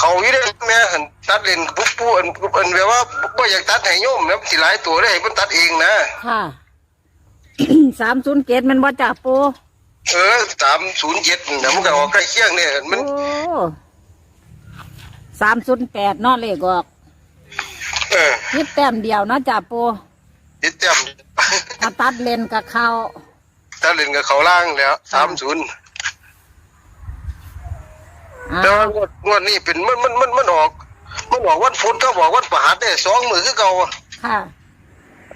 เขาอยู่ได้แม่หันตัดเลนปุ๊บปุ๊บอันอันแบบว่าบ่อยากตัดให้โยมแล้วสิหลายตัวได้ให้มันตัดเองนะค่ะ สามศูนย์เกตมันว่าจ่าปูเออสามศูนย์เจ็ดนะมันก็ออกใกล้เคียงเนี่ยมัน โอ้สามศูนย์แปดนอเลขออกเออยิบแต้มเดียวเนาะจ่าปูติดเต็มถ้าตัดเลนกับเขาตัดเลนกับเขาล่างแล้วสามศูนย์อ่า แล้วงวดงวดนี้เป็นมันมันมันมันออก มันออกวันพุธก็บอกวันประหัสได้สองมือคือเก่าค่ะ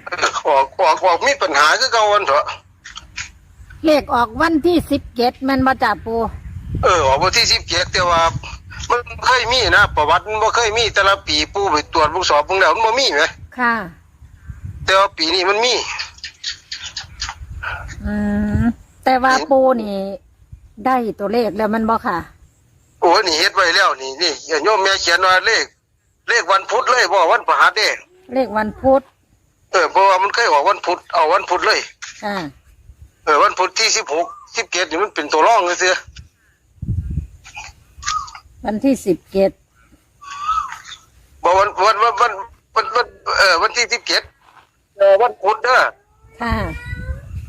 เออออกออกออกมีปัญหาคือเก่าวันเถอะเลขออกวันที่สิบเกตมันว่าจ่าปูเออออกวันที่สิบเจ็ดแต่ว่า มันเคยมีนะประวัติมันบ่เคยมีแต่ละปีปู่ไปตรวจบุกสอบเบิ่งแล้วมันบ่มีไหมค่ะ แต่ว่าปีนี้มันมี อืมแต่ว่าปูนี่ ได้ตัวเลขแล้วมันบ่ค่ะ โอ้ยนี่เฮ็ดไว้แล้วนี่นี่โยมแม่เขียนว่าเลข เลขวันพุธเลยบ่วันประหัสเด้เลขวันพุธเออเพราะว่ามันเคยออกวันพุธเอาวันพุธเลยอ่าเออวันพุธที่สิบหกสิบเจ็ดนี่มันเป็นตัวร่องเลยเสียวันที่สิบเกตบอกวันวันวันวันวันวันเออวันที่สิบเจ็ดเออวันพุธเด้อค่ะ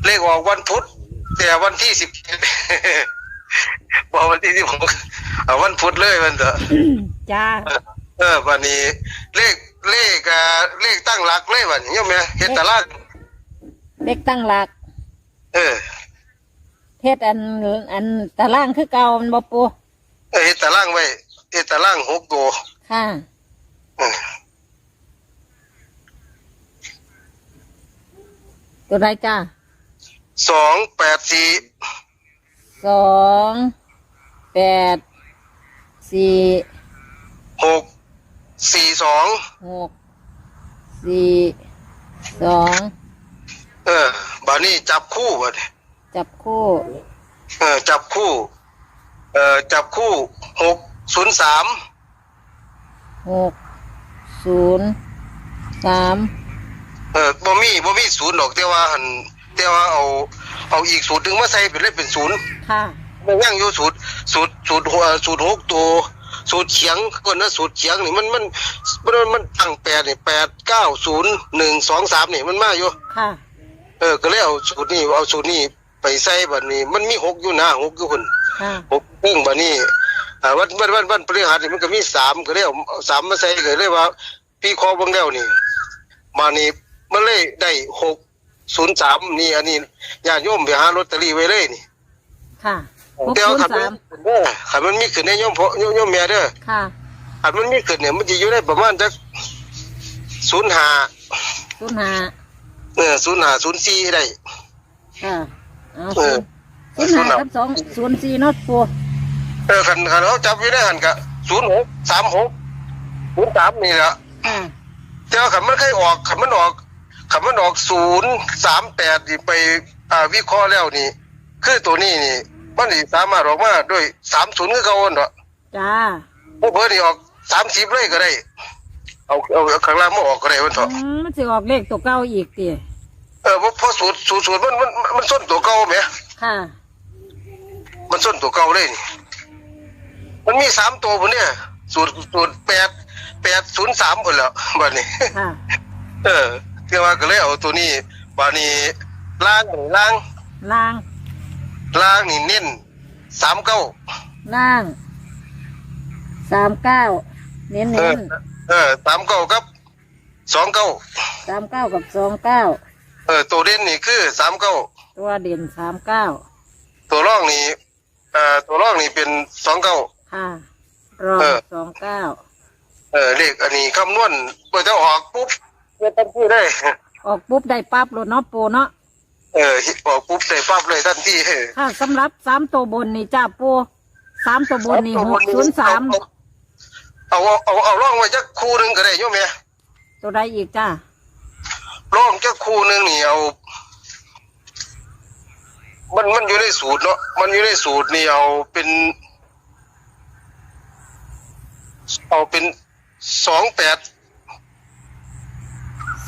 เลขออกวันพุธแต่วันที่สิบเจ็ดบอกวันที่สิบหก เอาวันพุธเลยมันเถอะจ้าเออเออวันนี้ เลขเลขอ่าเลขตั้งหลักเลยวันนี้โยมแม่เฮ็ดตารางเลขตั้งหลัก เออเทศอันอันตารางคือเก่ามันบ่ปูเออเฮ็ดตารางไว้เฮ็ดตารางหกตัวค่ะเออตัวใดจ้าสองแปดสี่สองแปด สี่หกสี่สองหกสี่สองเออบานี้จับคู่บัดนี้จับคู่เออจับคู่ เออจับคู่หกศูนย์สามหกศูนย์สามเออบ่มีบ่มีศูนย์ดอกแต่ว่าหันแต่ว่าเอาเอาอีกสูตรหนึ่งมาใส่เป็นเลขเป็นศูนย์ค่ะ มันยังอยู่สูตรสูตรสูตรหัวสูตรหกตัวสูตรเฉียงก่อนนะสูตรเฉียงนี่มันมันมันมันตั้งแปดนี่แปดเก้าศูนย์หนึ่งสองสามนี่มันมาอยู่ค่ะ เออก็เลยเอาสูตรนี้เอาสูตรนี้ไปใส่บัดนี้ มันมีหกอยู่นะหกอยู่คนค่ะหกเรื่องบัดนี้อ่าวันวันวันวันพฤหัสนี่มันก็มีสามก็เลยเอาเอาสามมาใส่ก็เลยว่า พี่คอเบังแล้วนี่ มานี่มันเลยได้หกศูนย์สามนี่อันนี้ญาติโยมไปหาลอตเตอรี่ไว้เลยนี่ค่ะ หกแต่ศูว่านย์ขันสามมันเด้อขันมันมีขึ้นในโยมพ่อโยมโยมแม่เด้อค่ะขันมันมีขึ้นเนี่ยมันจะอยู่ได้ประมาณจักศูนย์ห้าศูนย์ห้าเออศูนย์ห้าศูนย์สี่ได้ ค่ะเอาเออ ศูนย์ห้ากับสองศูนย์สี่เนาะปูเออขันขันเขาจับอยู่ได้หันกะศูนย์หกสามหกศูนย์สามนี่แหละค่ะ แต่ว่าขันมันเคยออกขันมันออกขันมันออกศูนย์สามแปดนี่ไปอ่าวิเคราะห์แล้วนี่ คือตัวนี้นี่ มันนี่สามารถออกมาด้วยสามศูนย์คือเขาเนาะจ้าพวกเพื่อนนี่ออกสามสิบเลยก็ได้ เอาเอาเอาข้างล่างมาออกก็ได้มันเถอะอืมมันจะออกเลขตัวเก้าอีกติเออเพราะเพราะสูตรสูตรสูตรมันมันมันมันส้นตัวเก่าไหมค่ะ มันส้นตัวเก่าเลยนี่มันมีสามตัวผมเนี่ยสูตรสูตรแปดแปดศูนย์สามคนแล้วบัดนี้ ค่ะเออเรียกว่าก็เลยเอาตัวนี้บัดนี้ล่างนี่ล่างล่าง ล่างนี่เน้นสามเก้าล่างสามเก้าเน้นเอเน้อนเออสามเก้ากับสองเก้าสามเก้ากับสองเก้าเออตัวเด่นนี่คือสามเก้าตัวเด่นสามเก้าตัวร่องนี่เอ่อตัวร่องนี่เป็นสองเก้า ค่ะรองเออ สองเก้าเออเลขอันนี้คำนวณเปิดจะออกปุ๊บเมื่อตั้งที่ได้ ออกปุ๊บได้ปั๊บรถเนาะปูเนาะ เออออกปุ๊บได้ปั๊บเลยทันทีค่ะสำหรับสามตัวบนนี่จ้าปูสามตัวบนนี่หกศูนย์สามเอาเอาเอาเอาร่องไว้จักคู่หนึ่งก็ได้โยมแม่ตัวใดอีกจ้าร่องจักคู่หนึ่งนี่เอา มันมันอยู่ในสูตรเนาะมันอยู่ในสูตรนี่เอาเป็น เอาเป็นสองแปด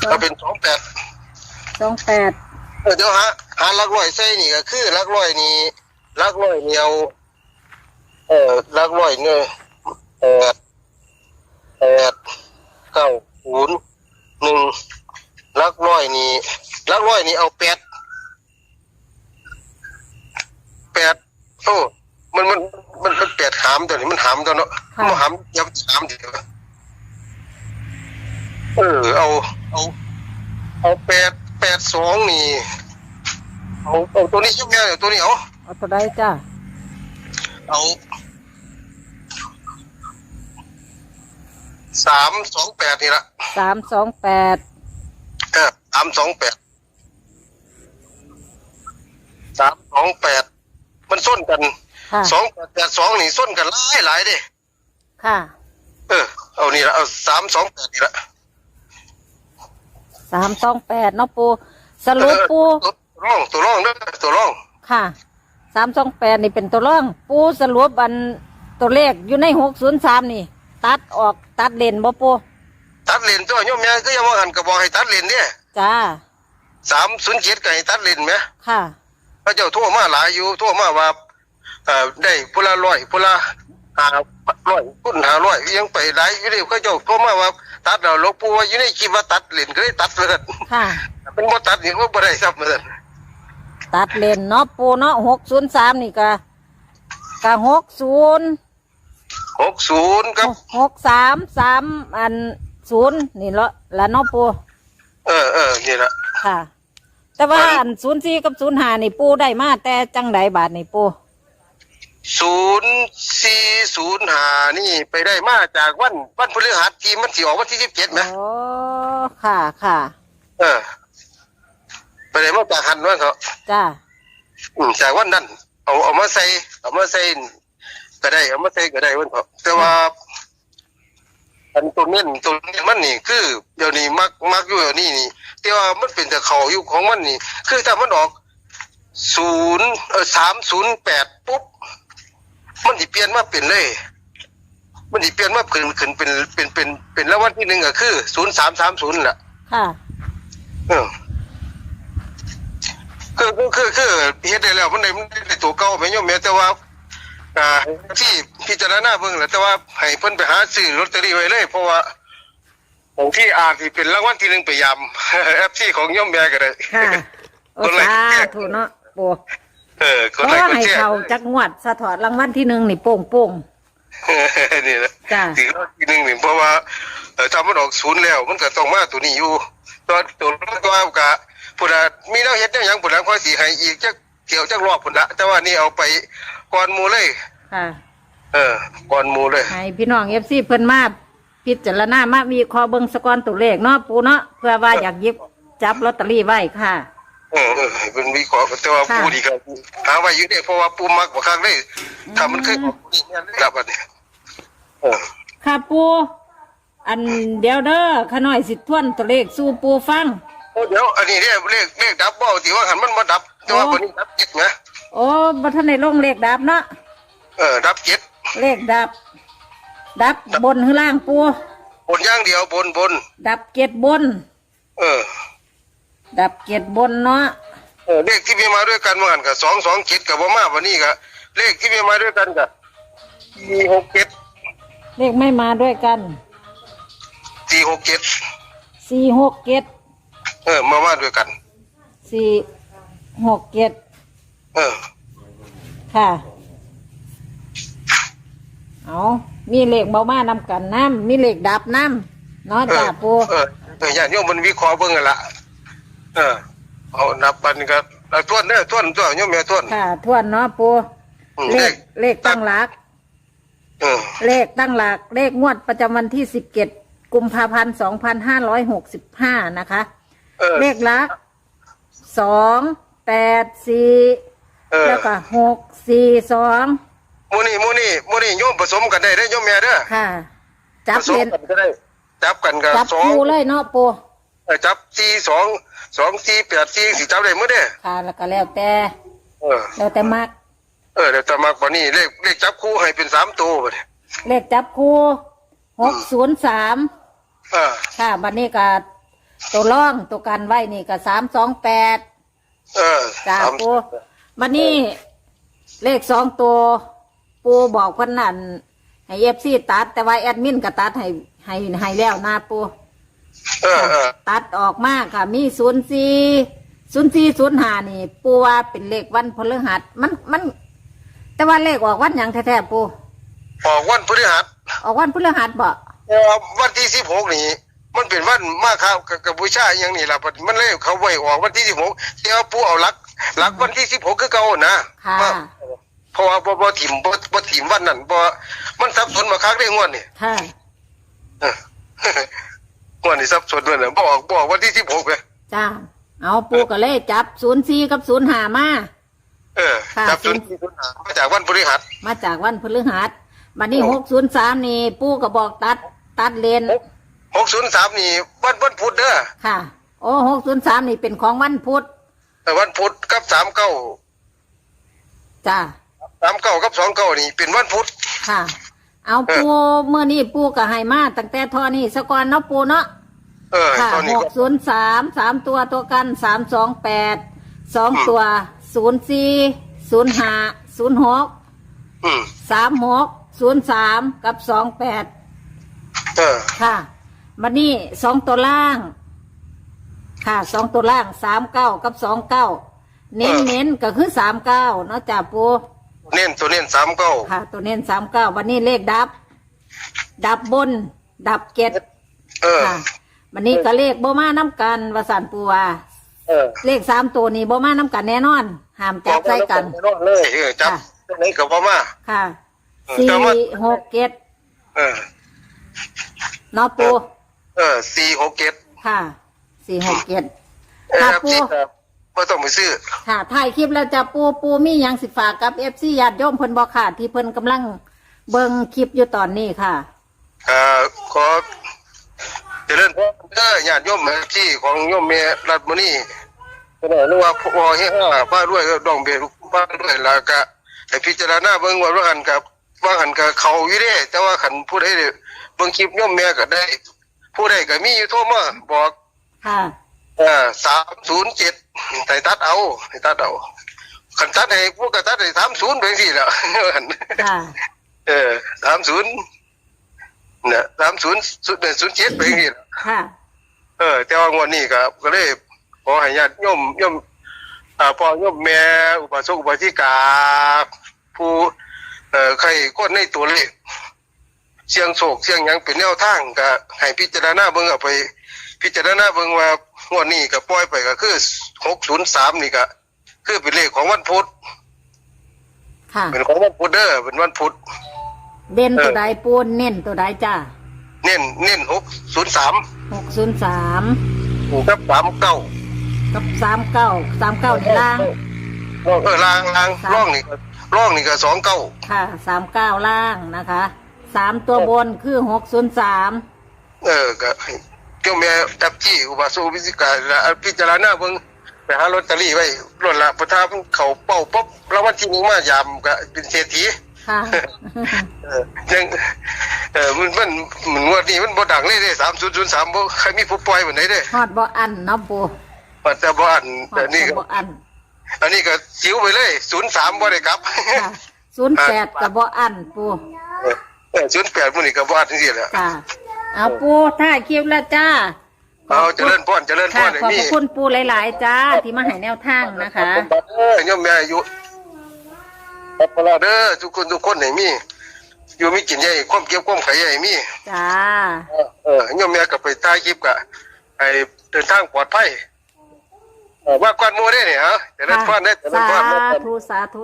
สอเอางเป็นสองแปดสองแปด เออเดี๋ยวหาหาลักลอยใส่นี่ก็คือลักลอยนี่ลักลอยเนี่เอเออลักลอยเนื้อแปดแปดเก้าศูนย์หนึ่งลักลอยนี่ลักลอยนี่เอาแปดแปดโอ้มันมันมันมันแปดหามตัวนี้มันหามตัวเนาะะมันหามยับหามเดียวเออเอาเอาเอาแปด แปดสองนี่เอาเอาตัวนี้ยุ่งยากตัวนี้เอาเอาตัวใดจ้าเอาสามสองแปดนี่ละสามสองแปดเออสามสองแปดสามสองแปดมันส้นกันค่ะสองแปดแปดสองนี่ส้นกันหลายหลายเด้ค่ะ เออเอานี่ละเอาสามสองแปดนี่ละ สามสองแปดเนาะปูสรุปปูเออตัวร่องตัวร่องเด้อตัวร่องค่ะสามสองแปดนี่เป็นตัวร่อง ปูสรุปอันตัวเลขอยู่ในหกศูนย์สามนี่ ตัดออกตัดเลนบ่ปูตัดเลนตัวโยมแม่ก็ยังว่าหันกระบอกให้ตัดเลนเนี่ยจ้าสามศูนย์เจ็ดก็ให้ตัดเลนไหมค่ะพระเจ้าโทั่วมาหลายอยู่โทั่วมาว่าเอ่อได้พุละร้อยพุละหา ร้อยคุณหาร้อยยังไปหลายอยู่นี่พระเจ้าโทั่วมาว่า ตัดเราหลวงปู่ว่าอยู่ในคิดว่าตัดเลนก็ได้ตัดเลยค่ะ เป็นบ่ตัดนี่ว่าบ่ได้ครับเหมือนตัดเลนเนาะปูเนาะหกศูนย์สามนี่ก็ก็หกศูนย์หกศูนย์ครับ หกสามสามอันศูนย์นี่ละละเนาะปูเออเออนี่ละ ค่ะ แต่ว่าอันศูนย์สี่กับศูนย์ห้านี่ปูได้มาแต่จังไดบาทนี่ปู ศูนย์สี่ศูนย์หานี่ไปได้มาจากวันวันพฤหัสที่มันสิออกวันที่สิบเจ็ดไหมโอ้ค่ะค่ะเออ ไปได้มาจากหันว่าเขาจ้าอืมจากวันนั้น เอาเอามาใส่เอามาใส่ก็ได้เอามาใส่ก็ได้วันเขาแต่ว่าอันตัวเน้นตัวเน้นมันนี่ คือเดี๋ยวนี้มักมักอยู่เดี๋ยวนี้นี่แต่ว่ามันเป็นแต่เขาอยู่ของมันนี่ คือถ้ามันออกศูนย์เออสามศูนย์แปดปุ๊บ มันสิเปลี่ยนมาเป็นเลย มันสิเปลี่ยนมาขึ้นขึ้นเป็นเป็นเป็นเป็นแล้ววันที่หนึ่งก็คือศูนย์สามสามศูนย์แหละค่ะ เออคือคือคือคือเฮ็ดได้แล้วมันได้มันได้ตัวเก่าไปโยมแม่แต่ว่า อ่าที่พิจารณาเบิ่งแหละแต่ว่าให้เพิ่นไปหาซื้อลอตเตอรี่ไว้เลย เพราะว่าของที่อาจสิเป็นรางวัลที่หนึ่งไปยำแอปที่ของโยมแม่ก็ได้ ค่ะโอ้คนละสาธุเนาะปู เออคนเพราะไหนว่าคนให้เชี่ยเขาจักงวดสะถอดรางวัลที่หนึ่งนี่โป่งโป่งนี่แหละจ้าถึงรางวัลที่หนึ่งนี่เพราะว่าเออถ้ามันออกศูนย์แล้ว มันก็ต้องมาตัวนี้อยู่ตัวตัวก็ว่ากะพุ่นน่ะมีแนวเฮ็ดแนวหยังพุ่นน่ะค่อยสิให้อีกจักเที่ยวจักรอบพุ่นละแต่ว่านี่เอาไปก่อนหมู่เลย ค่ะเออก่อนหมู่เลย ให้พี่น้องเอฟซีเพิ่นมาพิจารณามามีคอเบิงสกอนตัวเลขเนาะปูเนาะเพื่อว่าอยากหยิบจับลอตเตอรี่ไว้ค่ะ เออเออเป็นวิเคราะห์แต่ว่าค่ะ ปูดีครับหาไว้อยู่เนี่ยเพราะว่าปูมักบ่ครั้งเลยถ้ามันเคยออกนี่เนี่ยได้รับอันนี้เออค่ะปูอันเดียวเด้อขะน้อยสิทวนตัวเลขสู่ปูฟัง โอ้เดี๋ยวอันนี้เนี่ยเลขเลขดับเบ้าที่ว่าหันมันมาดับ แต่ว่าอ๋อวันนี้ดับเจ็ดนะโอ้บัทันในลงเลขดับเนาะเออดับเจ็ดเลขดับ ดับบนหรือล่างปูบนอย่างเดียวบนบนดับเกียรบน เออ ดับเกียรบนเนาะเออเลขที่มีมาด้วยกันว่าหันกับสองสองเจ็ดกับว่ามาวันนี้ก็เลขที่มีมาด้วยกันกับสี่หกเจ็ดเลขไม่มาด้วยกันสี่หกเจ็ดสี่หกเจ็ดเออมามาด้วยกันสี่หกเจ็ดเออค่ะ เอามีเลขเบามานำกันน้ำมีเลขดับน้ำเนาะเอจ้าอปูเออเออญาติโยมมันวิเคราะห์เบิ่งกันละ เออ เอานับบันก็เอาทวนเด้อทวนตัวโยมแม่ทวน ค่ะทวนเนาะปูอืมเลข เลขตั้งหลัก เออเลขตั้งหลัก เลขงวดประจำวันที่สิบเจ็ดกุมภาพันธ์สองพันห้าร้อยหกสิบห้านะคะ เออเลขหลักสองแปดสี่เออแล้วก็หกสี่สองหมูนี่หมูนี่หมูนี่โยมผสมกันได้เด้อโยมแม่เด้อค่ะ จับผสเลมนกันก็ได้จับกันกับจับสองคูเลยเนาะปูเออ จับสี่สองสองสี่แปดสี่สิจับได้มื้อเด้อค่ะแล้วก็แล้วแต่เออ แล้วแต่มักเออเดี๋ยวจะมากกว่านี้เลขเลขจับคู่ให้เป็นสามตัวบัดนี้เลขจับคู่หกศูนย์สามเออค่ะบันนี้ก็ตัวร่องตัวกันไว้นี่ก็สามสองแปดเออจ้าสามปูบันนี้เลขสองตัว ปูบอกคนนั้นให้เอฟซีตัด แต่ว่าแอดมินก็ตัดให้ให้ให้แล้วนะปู เออเออตัดออกมาค่ะ มีศูนย์สี่ศูนย์สี่ศูนย์ห้านี่ ปูว่าเป็นเลขวันพฤหัสมันมัน แต่ว่าเลขออกวันหยังแท้ๆปูออกวันพฤหัสออกวันพฤหัสบ่เอ่อวันที่สิบหกนี่ มันเป็นวันมาครับกับบูชาอย่างนี้ล่ะบัดมันเลยเขาไว้ออกวันที่สิบหกเจ้าปู่เอาหลักหลักวันที่สิบหกคือเก่านะค่ะมาเพราะว่าบ่บ่ถิ่มบ่บ่ถิ่มวันนั้นบ่มันสับสนมาคักได้งวดนี่ค่ะ เออ งวดนี่สับสนด้วยนะบ่ออกบ่ออกวันที่สิบหกเลยจ้า เอาปูก็เลยจับศูนย์สี่กับศูนย์หามา เออค่ะ จับศูนย์มาจากวันพฤหัส มาจากวันพฤหัสบัดนี้โอ้หกศูนย์สามนี่ ปูก็บอกตัด ตัดเลนหกศูนย์สามนี่วันวันพุธเด้อค่ะ โอ้หกศูนย์สามนี่เป็นของวันพุธเออวันพุธกับสามเก้าจ้าสามเก้ากับสองเก้านี่เป็นวันพุธค่ะ เอาปูเมื่อนี้ปูก็ให้มาตั้งแต่ทอนี่สกอนเนาะปูเนาะเออค่ะตอนนี้หกก็ศูนย์สามสามตัวตัวกันสามสองแปดสองอืมตัวศูนย์สี่ศูนย์ห้าศูนย์หกอืมสามหกศูนย์สามกับสองแปดเออค่ะบัดนี้สองตัวล่าง ค่ะสองตัวล่างสามเก้ากับสองเก้าเน้นเน้นๆก็คือสามเก้าเนาะจ่าปู เน้นตัวเน้นสามเก้าค่ะ ตัวเน้นสามเก้าวันนี้เลขดับ ดับบน ดับเกตเออ ค่ะวันนี้ก็เลขโบมาน้ำกันวสันปูว่าเออเลขสามตัวนี้โบมาน้ำกันแน่นอนห้ามจับใส่กันเลยเออจับค่ะไหนกับพ่อมา ค่ะเออสี่แต่ว่า หกเกตเออ เนาะปูเออสี่หกเจ็ดค่ะสี่หกเกตเออค่ะครับปูที่ครั บไม่ต้องไปซื้อ ค่ะถ่ายคลิปแล้วจะปูปูมีหยังสิฝากกับเอฟซีญาติโยมเพิ่นบอกค่ะ ที่เพิ่นกำลังเบิ่งคลิปอยู่ตอนนี้ค่ะ เอ่อขอเจริญพรเด้อญาติโยมที่ของโยมเมรัตมณีก็ได้รู้ว่าพอเฮห้าบ้าด้วยก็ดองเบรุบ้าด้วยแล้วก็ให้พิจารณาเบิ่งว่าว่าหันกับว่าหันกับเขาอยู่เด้แต่ว่าขันผู้ใดได้เบิ่งคลิปโยมแม่ก็ได้ ผู้ใดก็มีอยู่โทรมาบอกค่ะ เออสามศูนย์เจ็ด ไต่ตัดเอาไต่ตัดเอาขันตัดให้พวกก็ตัดให้สามศูนย์เป็นสี่แล้วค่ะเออสามศูนย์เนี่ยสามศูนย์ศูนย์ศูนย์เจ็ดเป็นสี่แล้วค่ะเออ แต่ว่างวดนี้ก็ก็เลยขอให้ญาติโยมโยมอ่าพ่อโยมแม่อุปสมบทอุปสิกาผู้เอ่อใครคนในตัวเลขเสียงโศกเสียงหยังเป็นแนวทางก็ให้พิจารณาเบิ่งเอาไป พิจารณาเบิ่งว่า งวดนี้ก็ปล่อยไปก็คือหกศูนย์สามนี่ก็คือเป็นเลขของวันพุธค่ะ เป็นของวันพุธเด้อเป็นวันพุธเด่นตัวเออใดปูเน้นตัวใดจ้าเน้นเน้นหกศูนย์สามหกศูนย์สามกับสามเก้ากับสามเก้าสามเก้าในล่าง เออล่างล่างสามร่องนี่ก็ร่องนี่ก็สองเก้าค่ะสามเก้าล่างนะคะสามตัวบนคือหกศูนย์สามเออก็ให้เจ้าแม่จับจี้อุบาสูวิสิกาละพิจารณาเบิ่งไปหาลอตเตอรี่ไว้รถละประทาเพิ่นเขาเป้าปุ๊บรางวัลที่หนึ่งมายามก็เป็นเศรษฐีค่ะเออยังเออมันมันมันงวดนี้มันบ่ดังเลยเด้3003บ่ใครมีผู้ปล่อยบันไดเด้ฮอดบ่อันเนาะปูปัจจุบันฮอแต่ดนี่ก็บ่อันอันนี้ก็จิ๋วไปเลย03บ่ได้กลับ ค่ะศูนย์แปดกับบ่อันปูเออ08มื้อนี้ก็บ่อันจังซี่แหละ ค่ะ เอาปูถ่ายคลิปแล้วจ้าเอาเจริญพรเจริญพค่ะรให้ขอบมีพระคุณปูหลาย ๆ จ้า ที่มาให้แนวทางนะคะเออโยมแม่อายุครับพอแล้วเด้อทุกคนทุกคนให้มีอยู่มีกินใหญ่ความเก็บความไขใหญ่มีจ้า เออโยมแม่ก็ไปถ่ายคลิปกะให้เดินทางปลอดภัยเออว่าก่อนหมู่ได้เนี่ยฮะเจริญพรได้อเจริญสาพรธุ สาธุ